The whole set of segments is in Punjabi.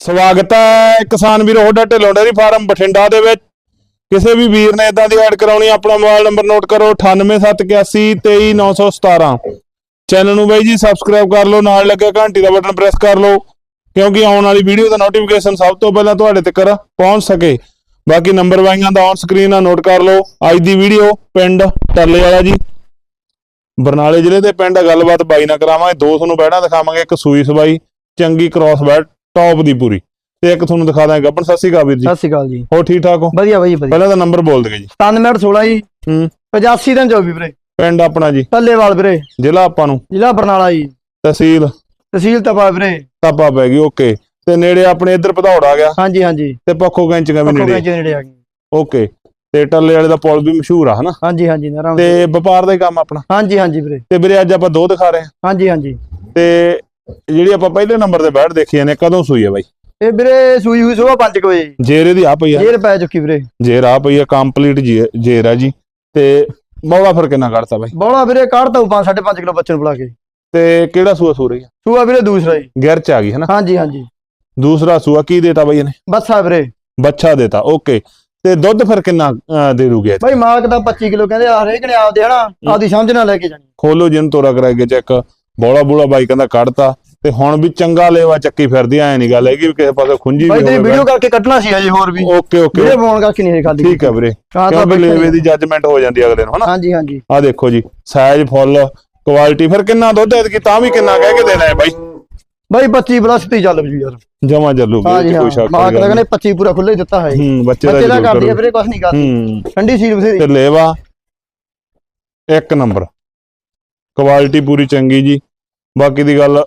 ਸਵਾਗਤ ਹੈ ਕਿਸਾਨ ਵੀਰੋ ਹੋਡਾ ਢਿੱਲੋਂ ਡੇਅਰੀ ਫਾਰਮ ਬਠਿੰਡਾ ਦੇ ਵਿੱਚ। ਕਿਸੇ ਵੀ ਵੀਰ ਨੇ ਇਦਾਂ ਦੀ ਐਡ ਕਰਾਉਣੀ, ਆਪਣਾ ਮੋਬਾਈਲ ਨੰਬਰ ਨੋਟ ਕਰੋ 9871823917 ਚੈਨਲ ਨੂੰ ਬਾਈ ਜੀ ਸਬਸਕ੍ਰਾਈਬ ਕਰ ਲਓ, ਨਾਲ ਲੱਗਾ ਘੰਟੀ ਦਾ ਬਟਨ ਪ੍ਰੈਸ ਕਰ ਲਓ, ਕਿਉਂਕਿ ਆਉਣ ਵਾਲੀ ਵੀਡੀਓ ਦਾ ਨੋਟੀਫਿਕੇਸ਼ਨ ਸਭ ਤੋਂ ਪਹਿਲਾਂ ਤੁਹਾਡੇ ਤੱਕ ਪਹੁੰਚ ਸਕੇ। ਬਾਕੀ ਨੰਬਰ ਵਾਈਆਂ ਦਾ ਔਨ ਸਕਰੀਨ ਆ ਨੋਟ ਕਰ ਲਓ। ਅੱਜ ਦੀ ਵੀਡੀਓ ਪਿੰਡ ਟੱਲੇ ਵਾਲਾ ਜੀ। ਬਰਨਾਲੇ ਜ਼ਿਲ੍ਹੇ ਦੇ ਪਿੰਡ ਗੱਲਬਾਤ ਬਾਈ ਨਾਲ ਕਰਾਵਾਂਗੇ, ਦੋ ਤੁਹਾਨੂੰ ਬੈੜਾਂ ਦਿਖਾਵਾਂਗੇ, ਇੱਕ ਸੂਈ ਸਬਾਈ ਚੰਗੀ ਕ੍ਰਾਸ ਬੈਟ ਟੌਪ ਦੀ ਪੂਰੀ। ਤੇ ਇੱਕ ਤੁਹਾਨੂੰ ਦਿਖਾ ਦਾਂਗੇ ਗੱਬਣ। ਸਤਿ ਸ਼੍ਰੀ ਅਕਾਲ ਵੀਰ ਜੀ। ਸਤਿ ਸ਼੍ਰੀ ਅਕਾਲ ਜੀ। ਹੋ ਠੀਕ ਠਾਕ ਹੋ? ਵਧੀਆ ਬਾਈ ਵਧੀਆ। ਪਹਿਲਾਂ ਤਾਂ ਨੰਬਰ ਬੋਲ ਦਿਓ ਜੀ। 97 ਮਿੰਟ 16 ਜੀ। ਹੂੰ। 85 ਦਿਨ 24 ਵੀਰੇ। ਪਿੰਡ ਆਪਣਾ ਜੀ। ਟੱਲੇਵਾਲ ਵੀਰੇ। ਜ਼ਿਲ੍ਹਾ ਆਪਾਂ ਨੂੰ। ਜ਼ਿਲ੍ਹਾ ਬਰਨਾਲਾ ਜੀ। ਤਹਿਸੀਲ। ਤਹਿਸੀਲ ਤਪਾ ਵੀਰੇ। ਤਾਪਾ ਪੈ ਗਈ ਓਕੇ। ਤੇ ਨੇੜੇ ਆਪਣੇ ਇੱਧਰ ਆ ਗਿਆ। ਹਾਂਜੀ ਹਾਂਜੀ। ਤੇ ਪੱਖੋ ਵੀ ਪੱਕੋ ਨੇੜੇ ਵਿੱਚ ਨੇੜੇ ਆ ਗਏ ਓਕੇ। ਤੇ ਟੱਲੇ ਵਾਲੇ ਦਾ ਪੁਲ ਵੀ ਮਸ਼ਹੂਰ ਆ ਹਨਾ? ਹਾਂਜੀ ਹਾਂਜੀ ਨਰਮ ਤੇ ਵਪਾਰ ਦਾ ਹੀ ਕੰਮ ਆਪਣਾ। ਹਾਂਜੀ ਹਾਂਜੀ ਵੀਰੇ। ਤੇ ਵੀਰੇ ਅੱਜ ਆਪਾਂ ਦੋ ਦਿਖਾ ਰਹੇ ਹਾਂ। ਹਾਂਜੀ ਹਾਂਜੀ। ਤੇ ਜਿਹੜੀ ਆਪਾਂ ਪਹਿਲੇ ਨੰਬਰ ਤੇ ਬੈਠ ਦੇਖੀ ਨੇ ਕਦੋਂ ਸੂਈ ਹੈ ਬਾਈ? ਇਹ ਵੀਰੇ ਸੂਈ ਹੋਈ ਸੁਬਾ 5 ਵਜੇ। ਜੇਰ ਇਹਦੀ ਆ ਪਈ ਆ। ਜੇਰ ਪੈ ਚੁੱਕੀ ਵੀਰੇ। ਜੇਰ ਆ ਪਈ ਆ ਕੰਪਲੀਟ ਜੇਰ ਆ ਜੀ। ਤੇ ਬੌਲਾ ਫਿਰ ਕਿੰਨਾ ਕੱਢਤਾ ਬਾਈ? ਬੋਲਾ ਵੀਰੇ ਕੱਢਤਾ 5 5.5 ਕਿਲੋ ਬੱਚੇ ਨੂੰ ਬੁਲਾ ਕੇ। ਤੇ ਕਿਹੜਾ ਸੂਆ ਸੂ ਰਹੀ ਆ? ਸੂਆ ਵੀਰੇ ਦੂਸਰਾ ਜੀ ਗਿਰ ਚ ਆ ਗਈ ਹਨਾ ਹਾਂਜੀ ਹਾਂਜੀ। ਦੂਸਰਾ ਸੂਆ ਕੀ ਦੇਤਾ ਬਾਈ ਇਹਨੇ? ਬੱਸਾ ਵੀਰੇ। ਬੱਚਾ ਦੇਤਾ ਓਕੇ। ਤੇ ਦੁੱਧ ਫਿਰ ਕਿੰਨਾ ਦੇ ਦੂਗੇ ਬਾਈ ਮਾਲਕ ਦਾ 25 ਕਿਲੋ ਕਹਿੰਦੇ ਆ ਹਰੇਕ ਨੇ ਆਪਦੇ ਹਨਾ ਆਪਦੀ ਸਮਝ ਨਾਲ ਲੈ ਕੇ ਜਾਣੀ। ਖੋਲੋ ਜਿੰਨ ਤੋਰਾ ਕਰਾਏਗੇ ਚੈੱਕ। ਬੋਲਾ ਬੂਲਾ ਬਾਈ ਕਹਿੰਦਾ ਕੱਢਤਾ। ਤੇ ਹੁਣ ਵੀ ਚੰਗਾ ਲੇਵਾ ਚੱਕੀ ਫਿਰਦੀ ਐ ਨਹੀਂ ਗੱਲ ਹੈਗੀ ਵੀ ਕਿਸੇ ਪਾਸੇ ਖੁੰਝੀ ਵੀ ਤੇਰੀ ਵੀਡੀਓ ਹੋਵੇ ਕਰਕੇ ਕੱਢਣਾ ਸੀ ਹਜੇ ਹੋਰ ਵੀ। Okay okay. ਵੀਡੀਓ ਪਾਉਣ ਕਰਕੇ ਨਹੀਂ ਖਾਲੀ ਠੀਕ ਹੈ ਵੀਰੇ ਕਿਉਂਕਿ ਲੇਵੇ ਦੀ ਜੱਜਮੈਂਟ ਹੋ ਜਾਂਦੀ ਅਗਲੇ ਨੂੰ ਹਨਾ? ਹਾਂਜੀ ਹਾਂਜੀ। ਆ ਦੇਖੋ ਜੀ ਸਾਈਜ਼ ਫੁੱਲ ਕੁਆਲਿਟੀ ਫਿਰ ਕਿੰਨਾ ਦੁੱਧ ਐਤਕੀ ਤਾਂ ਵੀ ਕਿੰਨਾ ਕਹਿ ਕੇ ਦੇਣਾ ਹੈ ਬਾਈ? ਬਾਈ 25 ਪਲੱਸ ਤੇ ਚੱਲ ਪਜੂ ਯਾਰ। ਜਮਾ ਚੱਲੂ ਕੋਈ ਸ਼ੱਕ ਨਹੀਂ ਦਾ ਕਹਿੰਦੇ 25 ਪੂਰਾ ਖੁੱਲੇ ਦਿੱਤਾ ਹੈ। ਹੂੰ ਬੱਚੇ ਦਾ ਕਰਦੀ। ਵੀਰੇ ਕੁਛ ਨਹੀਂ ਕਰਦੀ। ਹੂੰ। ਠੰਡੀ ਸੀਲ ਬਥੇਰੀ। ਤੇ ਲੇਵਾ ਇੱਕ ਨੰਬਰ। ਕੁਆਲਿਟੀ ਪੂਰੀ ਚੰਗੀ ਜੀ। ਬਾਕੀ ਦੀ ਗੱਲ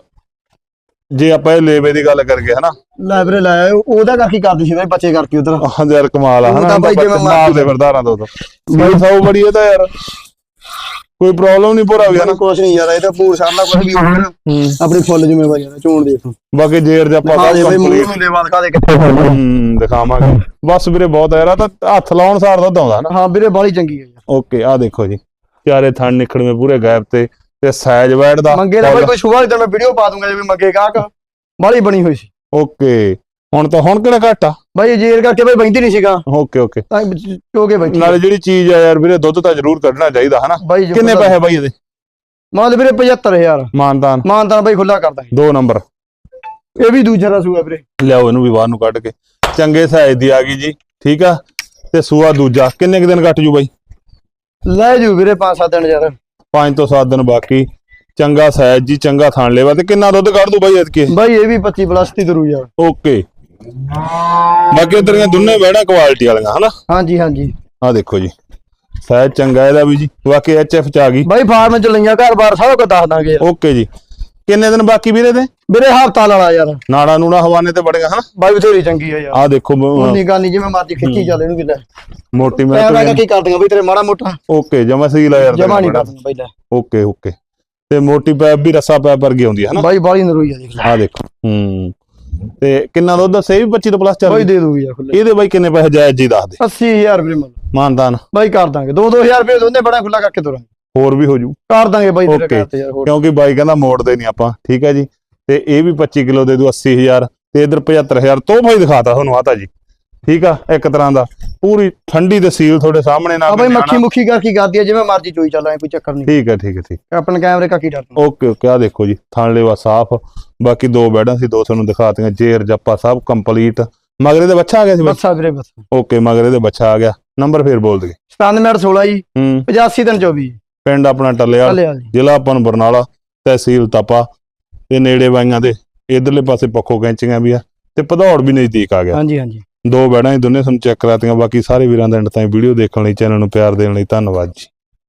ਜੇ ਆਪਾਂ ਇਹ ਲੇਵੇ ਦੀ ਗੱਲ ਕਰੀਏ ਹਨਾ? ਲੈ ਵੀਰੇ ਲੈ ਉਹਦਾ ਕਰਕੇ ਕਰਦੀ ਸੀ ਬਾਈ ਬੱਚੇ ਕਰਕੇ ਉਧਰ। ਆਹ ਯਾਰ ਕਮਾਲ ਆ ਹਨਾ? ਤਾਂ ਬਾਈ ਜਿਵੇਂ ਮਾਰ ਦੇ ਵਰਦਾਰਾਂ ਤੋਂ ਬਾਈ ਸੌ ਬੜੀ ਇਹ ਤਾਂ ਯਾਰ। ਕੋਈ ਪ੍ਰੋਬਲਮ ਨਹੀਂ ਪੂਰਾ ਵੀ ਹਨਾ? ਕੁਛ ਨਹੀਂ ਯਾਰ ਇਹ ਤਾਂ ਪੂਰ ਸਾਰਲਾ ਕੁਛ ਵੀ ਹੋਣਾ। ਹੂੰ। ਆਪਣੀ ਫੁੱਲ ਜ਼ਿੰਮੇਵਾਰੀ ਆ ਚੋਣ ਦੇਖ ਬਾਕੀ ਜੇਰ ਜਾਂ ਹਾਂ ਪਤਾ ਜੇ ਬਾਈ ਮੂੰਹ ਨੂੰ ਦੇਵਾ ਦਿਖਾ ਦੇ ਕਿੱਥੇ ਹੂੰ ਦਿਖਾਵਾਂਗੇ। ਬਸ ਵੀਰੇ ਬਹੁਤ ਯਾਰ ਤਾਂ ਹੱਥ ਲਾਉਣ ਸਾਰ ਦੁੱਧ ਆਉਂਦਾ ਹਨਾ? ਹਾਂ ਵੀਰੇ ਬਾਲੀ ਚੰਗੀ ਹੈ ਓਕੇ ਆ ਦੇਖੋ ਜੀ। ਚਾਰੇ ਥਣ ਨਿਕੜਵੇਂ ਪੂਰੇ ਗੈਪ ਤੇ। ਤੇ ਸਾਈਜ਼ ਵੈਡ ਦਾ ਮੰਗੇ ਦਾ ਬਾਈ ਕੋਈ ਸ਼ੁਭਾ ਇਦਾਂ ਮੈਂ ਵੀਡੀਓ ਪਾ ਦੂੰਗਾ ਜਿਵੇਂ ਮੰਗੇ ਕਾਕ ਬਾਲੀ ਬਣੀ ਹੋਈ ਸੀ। ਓਕੇ। ਹੁਣ ਤਾਂ ਹੁਣ ਕਿਹੜਾ ਘੱਟ? ਆ ਬਾਈ ਜੇਰ ਕਰਕੇ ਬਾਈ ਬੈਂਦੀ ਨਹੀਂ ਸੀਗਾ। Okay okay. ਤਾਂ ਚੋਗੇ ਬੈਠੀ। ਨਾਲੇ ਜਿਹੜੀ ਚੀਜ਼ ਆ ਯਾਰ ਵੀਰੇ ਦੁੱਧ ਤਾਂ ਜ਼ਰੂਰ ਕੱਢਣਾ ਚਾਹੀਦਾ ਹਨਾ? ਕਿੰਨੇ ਪੈਸੇ ਬਾਈ ਇਹਦੇ? ਮੰਨ ਵੀਰੇ 75000 ਮਾਨਦਾਨ ਮਾਨਤਾਨ। ਬਾਈ ਖੁੱਲਾ ਕਰ ਦਾਂਗੇ ਦੋ ਨੰਬਰ। ਇਹ ਵੀ ਦੂਜਾ ਦਾ ਸੂਆ ਵੀਰੇ। ਲਿਆਓ ਇਹਨੂੰ ਵੀ ਬਾਹਰ ਨੂੰ ਕੱਢ ਕੇ। ਚੰਗੇ ਸਾਈਜ਼ ਦੀ ਆ ਗਈ ਜੀ ਠੀਕ ਆ? ਤੇ ਸੂਆ ਦੂਜਾ। ਕਿੰਨੇ ਕੁ ਦਿਨ ਕੱਟ ਜੂ ਬਾਈ? ਲੈ ਜੂ ਵੀਰੇ 5-7 ਦਿਨ ਯਾਰ। 5 ਤੋਂ 7 ਦਿਨ ਬਾਕੀ। ਚੰਗਾ ਸਾਈਜ਼ ਜੀ ਚੰਗਾ ਥਣ ਲੈਵਾ। ਤੇ ਕਿੰਨਾ ਦੁੱਧ ਕੱਢ ਦੂ ਬਾਈ ਐਤਕੇ? ਬਾਈ ਇਹ ਵੀ 25 ਪਲੱਸ ਦੀ ਦਰੂ ਯਾਰ ਓਕੇ। ਬਾਕੀ ਇਧਰੀਆਂ ਦੋਨੇ ਵਹਿਣਾ ਕੁਆਲਿਟੀ ਵਾਲੀਆਂ ਹਨਾ? ਹਾਂਜੀ ਹਾਂਜੀ। ਆ ਦੇਖੋ ਜੀ। ਸਾਈਜ਼ ਚੰਗਾ ਇਹਦਾ ਵੀ ਜੀ। ਬਾਕੀ ਐਚਐਫ ਚ ਆ ਗਈ। ਬਾਈ ਫਾਰਮ ਚ ਲਈਆਂ ਘਰ-ਬਾਰ ਸਭ ਕੁਝ ਦੱਸ ਦਾਂਗੇ। ਓਕੇ ਜੀ। ਕਿੰਨੇ ਦਿਨ ਬਾਕੀ ਵੀਰੇ ਦੇ? ਵੀਰੇ ਹਫਤਾ ਲਾਲਾ ਯਾਰ। ਨਾੜਾ ਨੂੜਾ ਹਵਾਨੇ ਤੇ ਬੜੀਆਂ ਹਨਾ? ਬਾਈ ਬਥੇਰੀ ਚੰਗੀ ਆ ਯਾਰ। ਆ ਦੇਖੋ ਮ- ਉਨੀ ਗੱਲ ਨਹੀਂ ਜਿਵੇਂ ਮਰਜ਼ੀ ਖਿੱਚੀ ਚੱਲ ਇਹਨੂੰ ਕਿੱਦਾਂ ਮੋਟੀ ਮੈਂ ਮੈਂ ਮੈਂ ਕੀ ਕਰਦੀਆਂ ਬਈ ਤੇਰੇ ਮਾੜਾ ਮੋਟਾ। ਓਕੇ ਜਮਾ ਸਹੀ ਲਾ ਯਾਰ ਜਮਾ ਨਹੀਂ ਕਰਦੀਆਂ ਬਾਈ ਲੈ। Okay okay. ਤੇ ਮੋਟੀ ਪੈਪ ਵੀ ਰਸਾ ਪੈਪ ਵਰਗੀ ਆਉਂਦੀ ਹੈ ਹਨਾ? ਬਾਈ ਬਾਲੀ ਨਰੋਈ ਆ ਦੇਖ ਲੈ। ਆ ਦੇਖੋ ਹੂੰ। ਤੇ ਕਿੰਨਾ ਦੁੱਧ ਦੱਸੇ ਵੀ 25 ਤੋਂ ਪਲੱਸ ਚੱਲ ਬਾਈ ਰਹੀ? ਦੇ ਦੂਗੀ ਯਾਰ ਖੁੱਲੇ ਇਹਦੇ ਬਾਈ ਕਿੰਨੇ ਪੈਸੇ ਜਾਇਜ਼ ਜੀ ਦੱਸ ਦੇ। 80000 ਰੁਪਏ ਮੁੱਲ ਮਾਨਦਾਨ। ਬਾਈ ਕਰ ਦਾਂਗੇ। 2-2000 ਰੁਪਏ ਦੋਨੇ ਬੜਾ ਖੁੱਲਾ ਕਰਕੇ ਤੁਰਾਂਗੇ। ਹੋਰ ਵੀ ਹੋ ਜੂ ਕਰ ਦਾਂਗੇ ਬਾਈ ਤੇਰੇ Okay. ਘਰ ਤੇ ਯਾਰ ਹੋਰ ਕਿਉਂਕਿ ਬਾਈ ਕਹਿੰਦਾ ਮੋੜਦੇ ਨਹੀਂ ਆਪਾਂ ਠੀਕ ਹੈ ਜੀ? ਤੇ ਇਹ ਵੀ 25 ਕਿਲੋ ਦੇ ਦੂ 80000 ਤੇ ਇਧਰ 75000 ਤੋਹਫਾ ਹੀ ਦਿਖਾਤਾ ਤੁਹਾਨੂੰ ਆਤਾ ਜੀ। ਠੀਕ ਆ ਇੱਕ ਤਰ੍ਹਾਂ ਦਾ। ਪੂਰੀ ਠੰਡੀ ਤੇ ਸੀਲ ਤੁਹਾਡੇ ਸਾਹਮਣੇ ਨਾ ਆ ਬਾਈ ਮੱਖੀ ਮੁੱਖੀ ਕਰਕੇ ਕਰਦੀ ਆ ਜਿਵੇਂ ਮਰਜ਼ੀ ਚੋਈ ਚੱਲਾਂ ਕੋਈ ਚੱਕਰ ਨਹੀਂ। ਠੀਕ ਹੈ ਠੀਕ ਹੈ ਠੀਕ ਆਪਣੇ ਕੈਮਰੇ ਕਾ ਕੀ ਡਰਨਾ ਓਕੇ ਓਕੇ ਆ ਦੇਖੋ ਜੀ ਥਣ ਲੈਵਾ ਸਾਫ਼। ਬਾਕੀ ਦੋ ਬੈਡਾਂ ਸੀ ਦੋ ਤੁਹਾਨੂੰ ਦਿਖਾਤੀਆਂ। ਜੇਰ ਜੱਪਾ ਸਭ ਕੰਪਲੀਟ। ਮਗਰੇ ਦੇ ਬੱਚਾ ਆ ਗਿਆ ਸੀ? ਬੱਸਾ ਵੀਰੇ ਬੱਸਾ ਓਕੇ ਮਗਰੇ ਦੇ ਬੱਚਾ ਆ ਗਿਆ। ਨੰਬਰ ਫੇਰ ਬੋਲ ਦਗੇ 97 ਮਿੰਟ 16 ਜੀ। ਹੂੰ। 85 ਦਿਨ 24 ਪਿੰਡ ਆਪਣਾ ਟੱਲਿਆ ਜੀ। ਜ਼ਿਲ੍ਹਾ ਆਪਾਂ ਨੂੰ ਬਰਨਾਲਾ ਤਹਿਸੀਲ ਤਪਾ ਤੇ ਨੇੜੇ ਵਾਈਆਂ ਦੇ ਇਧਰਲੇ ਪਾਸੇ ਪੱਖੋ ਕੈਂਚੀਆਂ ਵੀ ਆ ਤੇ ਭਦੌੜ ਵੀ ਨਜ਼ਦੀਕ ਆ ਗਿਆ। ਹਾਂਜੀ ਹਾਂਜੀ। ਦੋ ਬੈੜਾਂ ਹੀ ਦੋਨੇ ਤੁਹਾਨੂੰ ਚੈੱਕ ਕਰਾਤੀਆਂ ਬਾਕੀ ਸਾਰੇ ਵੀਰਾਂ ਦਾ ਐਂਡ ਤਾਈਂ ਵੀਡੀਓ ਦੇਖਣ ਲਈ ਚੈਨਲ ਨੂੰ ਪਿਆਰ ਦੇਣ ਲਈ ਧੰਨਵਾਦ ਜੀ।